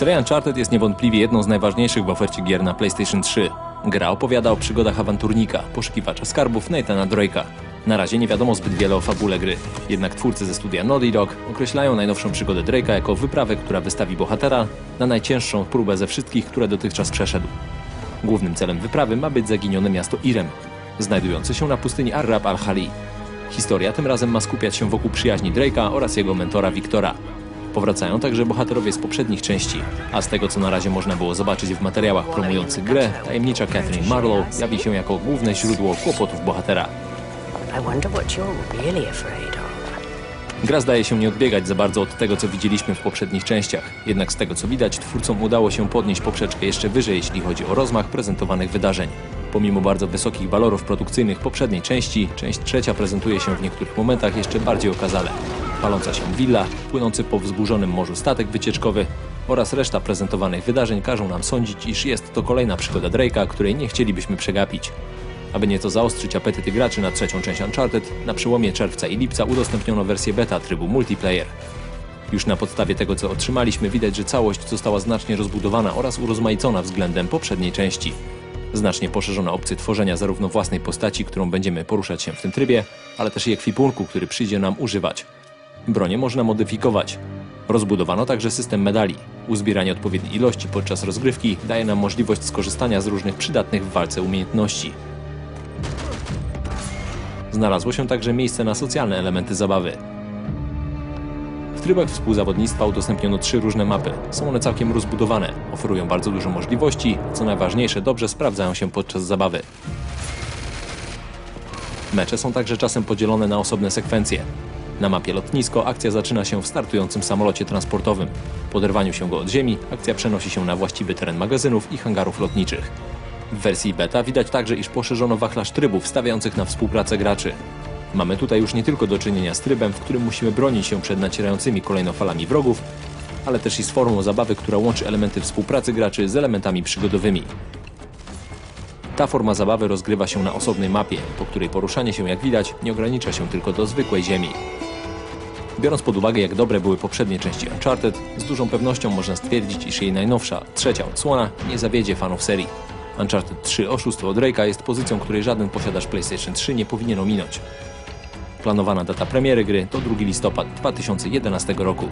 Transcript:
Seria Uncharted jest niewątpliwie jedną z najważniejszych w ofercie gier na PlayStation 3. Gra opowiada o przygodach awanturnika, poszukiwacza skarbów Nathana Drake'a. Na razie nie wiadomo zbyt wiele o fabule gry, jednak twórcy ze studia Naughty Dog określają najnowszą przygodę Drake'a jako wyprawę, która wystawi bohatera na najcięższą próbę ze wszystkich, które dotychczas przeszedł. Głównym celem wyprawy ma być zaginione miasto Irem, znajdujące się na pustyni Arrab al-Khali. Historia tym razem ma skupiać się wokół przyjaźni Drake'a oraz jego mentora Wiktora. Powracają także bohaterowie z poprzednich części, a z tego co na razie można było zobaczyć w materiałach promujących grę, tajemnicza Catherine Marlowe jawi się jako główne źródło kłopotów bohatera. Gra zdaje się nie odbiegać za bardzo od tego, co widzieliśmy w poprzednich częściach. Jednak z tego, co widać, twórcom udało się podnieść poprzeczkę jeszcze wyżej, jeśli chodzi o rozmach prezentowanych wydarzeń. Pomimo bardzo wysokich walorów produkcyjnych poprzedniej części, część trzecia prezentuje się w niektórych momentach jeszcze bardziej okazale. Paląca się willa, płynący po wzburzonym morzu statek wycieczkowy oraz reszta prezentowanych wydarzeń każą nam sądzić, iż jest to kolejna przygoda Drake'a, której nie chcielibyśmy przegapić. Aby nieco zaostrzyć apetyty graczy na trzecią część Uncharted, na przełomie czerwca i lipca udostępniono wersję beta trybu multiplayer. Już na podstawie tego, co otrzymaliśmy, widać, że całość została znacznie rozbudowana oraz urozmaicona względem poprzedniej części. Znacznie poszerzono opcje tworzenia zarówno własnej postaci, którą będziemy poruszać się w tym trybie, ale też i ekwipunku, który przyjdzie nam używać. Bronie można modyfikować. Rozbudowano także system medali. Uzbieranie odpowiedniej ilości podczas rozgrywki daje nam możliwość skorzystania z różnych przydatnych w walce umiejętności. Znalazło się także miejsce na socjalne elementy zabawy. W trybach współzawodnictwa udostępniono trzy różne mapy. Są one całkiem rozbudowane, oferują bardzo dużo możliwości, co najważniejsze, dobrze sprawdzają się podczas zabawy. Mecze są także czasem podzielone na osobne sekwencje. Na mapie lotnisko akcja zaczyna się w startującym samolocie transportowym. Po oderwaniu się go od ziemi, akcja przenosi się na właściwy teren magazynów i hangarów lotniczych. W wersji beta widać także, iż poszerzono wachlarz trybów stawiających na współpracę graczy. Mamy tutaj już nie tylko do czynienia z trybem, w którym musimy bronić się przed nacierającymi kolejno falami wrogów, ale też i z formą zabawy, która łączy elementy współpracy graczy z elementami przygodowymi. Ta forma zabawy rozgrywa się na osobnej mapie, po której poruszanie się, jak widać, nie ogranicza się tylko do zwykłej ziemi. Biorąc pod uwagę, jak dobre były poprzednie części Uncharted, z dużą pewnością można stwierdzić, iż jej najnowsza, trzecia odsłona nie zawiedzie fanów serii. Uncharted 3 Oszustwo od Drake'a jest pozycją, której żaden posiadacz PlayStation 3 nie powinien ominąć. Planowana data premiery gry to 2 listopad 2011 roku.